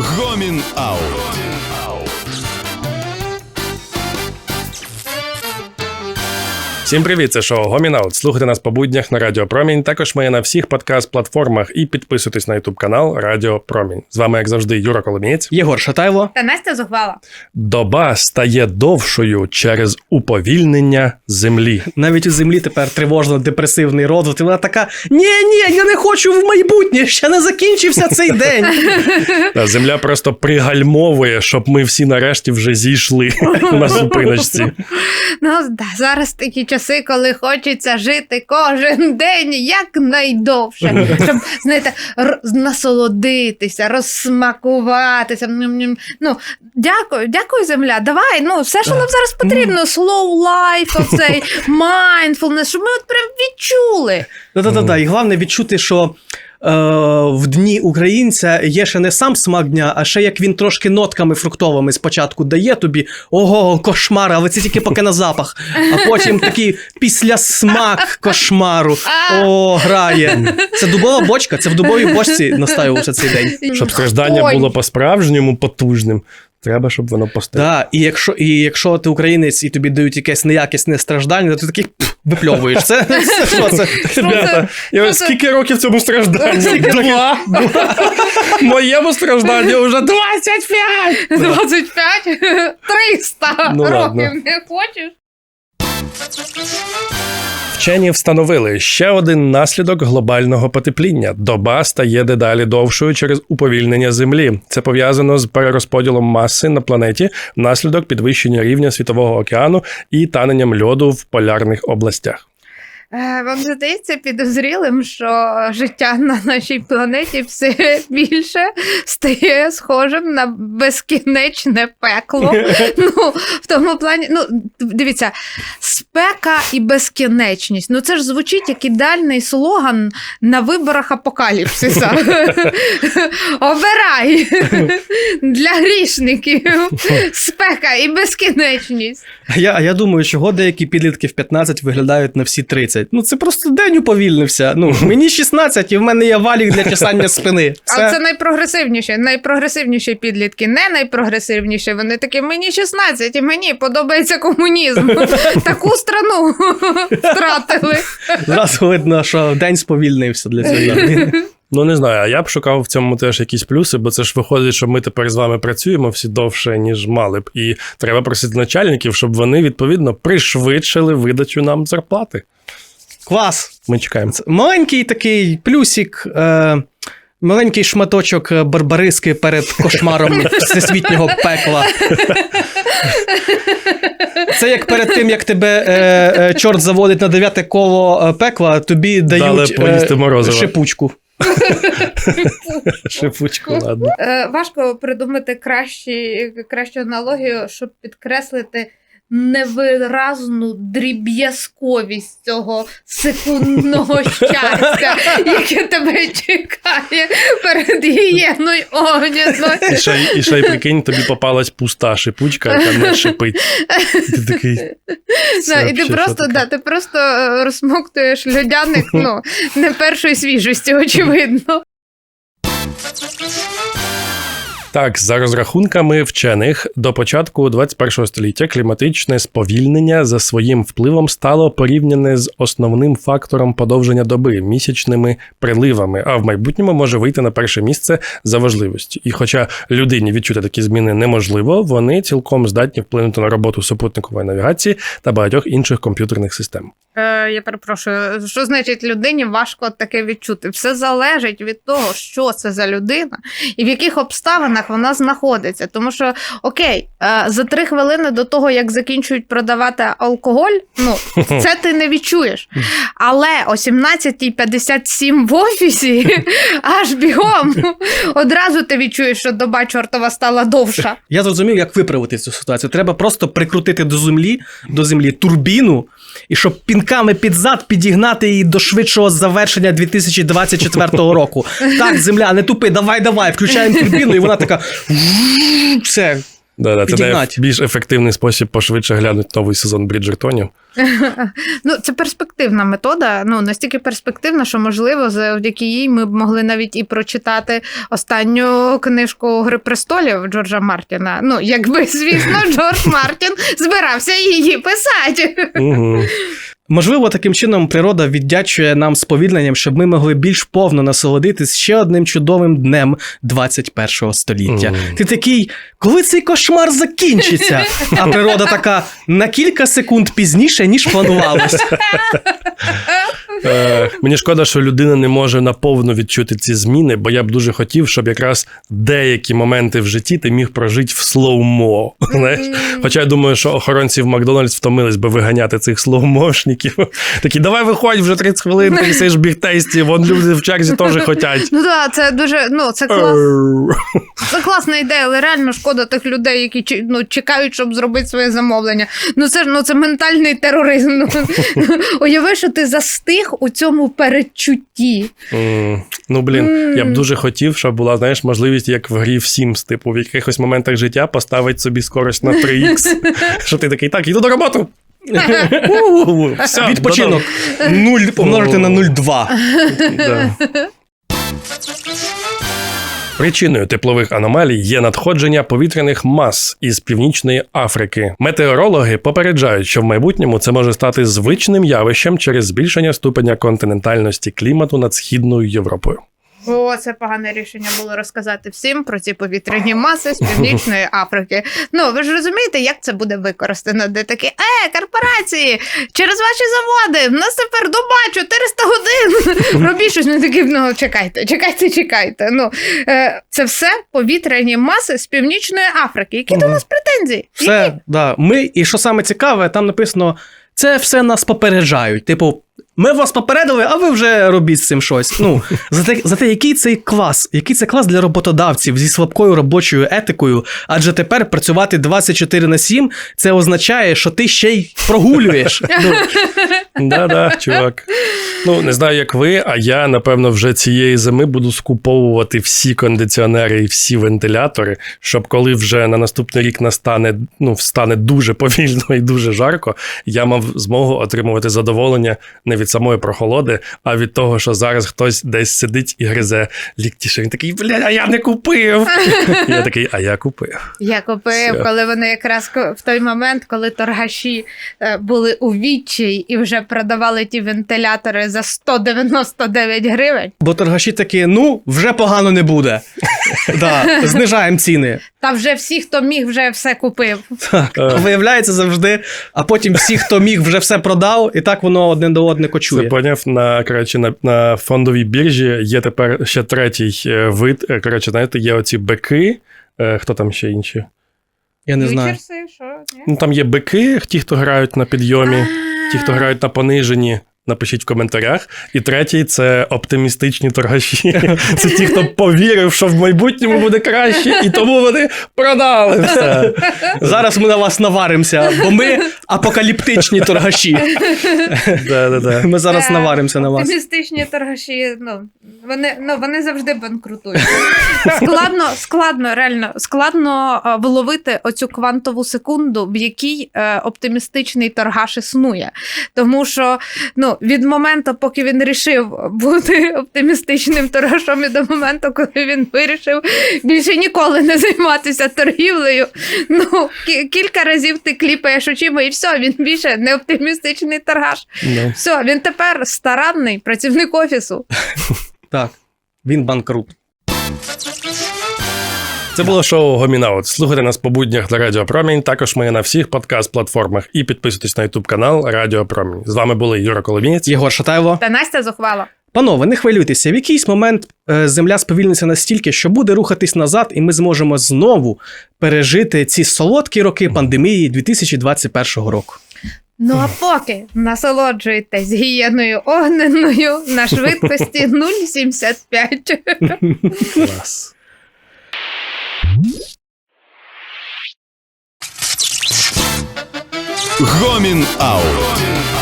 Гомін Аут. Всім привіт, це шоу Гомінаут. Слухайте нас по буднях на Радіо Промінь. Також ми є на всіх подкаст-платформах і підписуйтесь на Ютуб канал Радіо Промінь. З вами, як завжди, Юра Коломієць. Єгор Шатайло. Та Настя зухвала. Доба стає довшою через уповільнення землі. Навіть у землі тепер тривожно депресивний розвиток. Вона така: ні, ні, я не хочу в майбутнє, ще не закінчився цей день. Земля просто пригальмовує, щоб ми всі нарешті вже зійшли на зупиночці. Ну зараз такі часи, коли хочеться жити кожен день якнайдовше, щоб знаєте, р- насолодитися, розсмакуватися. Ну, дякую, дякую, земля. Давай, ну все, що нам зараз потрібно, slow life, оцей mindfulness, щоб ми от прям відчули. Да-да-да. І головне відчути, що. Е, В дні українця є ще не сам смак дня, а ще як він трошки нотками фруктовими спочатку дає тобі ого, кошмар, але це тільки поки на запах. А потім такий післясмак кошмару. О, грає. Це дубова бочка, це в дубовій бочці настаювався цей день. Щоб страждання було по-справжньому потужним. Треба, щоб воно постояло. Да, і якщо, і якщо ти українець і тобі дають якесь неякісне страждання, то ти такий випльовуєш. Це, що це? Ребята, я скільки років цьому стражданню? Два. Моєму стражданню вже 25. 25, 300 Ну, років не хочеш? Вчені встановили ще один наслідок глобального потепління. Доба стає дедалі довшою через уповільнення землі. Це пов'язано з перерозподілом маси на планеті внаслідок підвищення рівня світового океану і таненням льоду в полярних областях. Е, Вам здається підозрілим, що життя на нашій планеті все більше стає схожим на безкінечне пекло. Ну, в тому плані, ну, дивіться, спека і безкінечність. Ну, це ж звучить як ідеальний слоган на виборах апокаліпсиса. Обирай для грішників спека і безкінечність. А я, я думаю, чого деякі підлітки в 15 виглядають на всі 30. Ну це просто день уповільнився. Ну, мені 16 і в мене є валік для чесання спини. А це найпрогресивніші, найпрогресивніші підлітки, не найпрогресивніші. Вони такі, мені 16, і мені подобається комунізм. Таку страну втратили. Зразу видно, що день сповільнився для людини. Ну не знаю, а я б шукав в цьому теж якісь плюси, бо це ж виходить, що ми тепер з вами працюємо всі довше, ніж мали б. І треба просити начальників, щоб вони відповідно пришвидшили видачу нам зарплати. Клас. Ми чекаємо. Це Маленький такий плюсик. Е- Маленький шматочок е, барбариски перед кошмаром всесвітнього пекла. Це як перед тим, як тебе е, е, чорт заводить на дев'яте коло е, пекла, тобі дають морозива. шипучку. Шипучку, ладно. Е, важко придумати кращі, кращу аналогію, щоб підкреслити невиразну дріб'язковість цього секундного щастя, яке тебе чекає перед гієною огняною. І ще, і ще й прикинь, тобі попалась пуста шипучка, яка не шипить. Ти такий. Да, і ти просто, да, ти просто е, розсмоктуєш льодяник, ну, не першої свіжості, очевидно. Так, за розрахунками вчених, до початку 21 століття кліматичне сповільнення за своїм впливом стало порівняне з основним фактором подовження доби місячними приливами, а в майбутньому може вийти на перше місце за важливості. І хоча людині відчути такі зміни неможливо, вони цілком здатні вплинути на роботу супутникової навігації та багатьох інших комп'ютерних систем. Е, я перепрошую, що значить людині важко таке відчути? Все залежить від того, що це за людина і в яких обставинах вона знаходиться. Тому що, окей, е, за три хвилини до того, як закінчують продавати алкоголь, ну це ти не відчуєш. Але о 17.57 в офісі аж бігом одразу ти відчуєш, що доба чортова стала довша. Я зрозумів, як виправити цю ситуацію. Треба просто прикрутити до землі, до землі турбіну, і щоб пінками під зад підігнати її до швидшого завершення 2024 року. Так, земля, не тупи, давай, давай, включаємо турбіну, і вона така. Все. Да, да, це найбільш ефективний спосіб пошвидше глянути новий сезон Бріджертонів. Ну, це перспективна метода. Ну настільки перспективна, що можливо, завдяки їй ми б могли навіть і прочитати останню книжку Гри престолів Джорджа Мартіна. Ну, якби, звісно, Джордж Мартін збирався її писати. Угу. Можливо, таким чином природа віддячує нам сповільненням, щоб ми могли більш повно насолодитись ще одним чудовим днем 21 століття. Mm. Ти такий, коли цей кошмар закінчиться? А природа така на кілька секунд пізніше, ніж планувалось. Е, мені шкода, що людина не може наповну відчути ці зміни, бо я б дуже хотів, щоб якраз деякі моменти в житті ти міг прожити в слоумо. Знаєш? Хоча я думаю, що охоронці в Макдональдс втомились би виганяти цих слоумошників. Такі, давай виходь вже 30 хвилин, ти сидиш в бігтейсті, вон люди в черзі теж хотять. Ну так, це дуже ну це клас. Це класна ідея, але реально шкода тих людей, які ну, чекають, щоб зробити своє замовлення. Ну це ж ну це ментальний тероризм. Уяви, що ти застиг у цьому передчутті. Mm. Ну, блін, я б дуже хотів, щоб була, знаєш, можливість, як в грі в Sims, типу, в якихось моментах життя поставити собі скорость на 3х. Що ти такий, так, іду до роботи. Відпочинок 0 помножити на 0,2. Причиною теплових аномалій є надходження повітряних мас із північної Африки. Метеорологи попереджають, що в майбутньому це може стати звичним явищем через збільшення ступеня континентальності клімату над східною Європою. О, це погане рішення було розказати всім про ці повітряні маси з північної Африки. Ну ви ж розумієте, як це буде використано? Де такі е, корпорації через ваші заводи. В нас тепер доба 400 годин. Робіть щось не такі. Ну чекайте, чекайте, чекайте. Ну е, це все повітряні маси з північної Африки. Які до нас претензії? Все, да. Ми, і що саме цікаве, там написано: це все нас попереджають. Типу, ми вас попередили, а ви вже робіть з цим щось. Ну, за те, за те, який цей клас, який це клас для роботодавців зі слабкою робочою етикою, адже тепер працювати 24 на 7 це означає, що ти ще й прогулюєш. Ну, Да-да, чувак. Ну, не знаю, як ви, а я, напевно, вже цієї зими буду скуповувати всі кондиціонери і всі вентилятори, щоб коли вже на наступний рік настане, ну, стане дуже повільно і дуже жарко, я мав змогу отримувати задоволення не від самої прохолоди, а від того, що зараз хтось десь сидить і гризе ліктіше. Він такий, бля, а я не купив. Я такий, а я купив. Я купив, Все. коли вони якраз в той момент, коли торгаші е, були у відчаї і вже продавали ті вентилятори за 199 гривень. бо торгаші такі, ну, вже погано не буде. Да, знижаємо ціни. Та вже всі, хто міг, вже все купив. Так, Е. виявляється завжди, а потім всі, хто міг, вже все продав, і так воно одне до одне Це поняв на коротше, на, на фондовій біржі. Є тепер ще третій е, вид. Е, Коротше, знаєте, є оці бики. Хто там ще інші? Я не знаю. Фьючерси, що? Ні? Ну там є бики, ті, хто грають на підйомі, ті, хто грають на пониженні. Напишіть в коментарях. І третій це оптимістичні торгаші. Це ті, хто повірив, що в майбутньому буде краще, і тому вони продали все. Зараз ми на вас наваримося, бо ми апокаліптичні торгаші. Да-да-да. Ми зараз Е, наваримося на вас. Оптимістичні торгаші, ну вони, ну, вони завжди банкрутують. Складно, складно, реально, складно е, вловити оцю квантову секунду, в якій е, оптимістичний торгаш існує. Тому що ну, від моменту, поки він рішив бути оптимістичним торгашом, і до моменту, коли він вирішив більше ніколи не займатися торгівлею. Ну, кі- кілька разів ти кліпаєш очима, і все, він більше не оптимістичний торгаш. Ну. Все, він тепер старанний працівник офісу. Так, він банкрут. Це було шоу Гомінаут. Слухайте нас по буднях на Радіо Промінь. Також ми на всіх подкаст-платформах і підписуйтесь на Ютуб канал Радіо Промінь. З вами були Юра Коломієць. Єгор Шатайло. Та Настя зухвала. Панове, не хвилюйтеся. В якийсь момент е, земля сповільниться настільки, що буде рухатись назад, і ми зможемо знову пережити ці солодкі роки пандемії 2021 року. Ну а поки насолоджуйтесь гієною огненною на швидкості 0,75. Клас. Гомін Аут.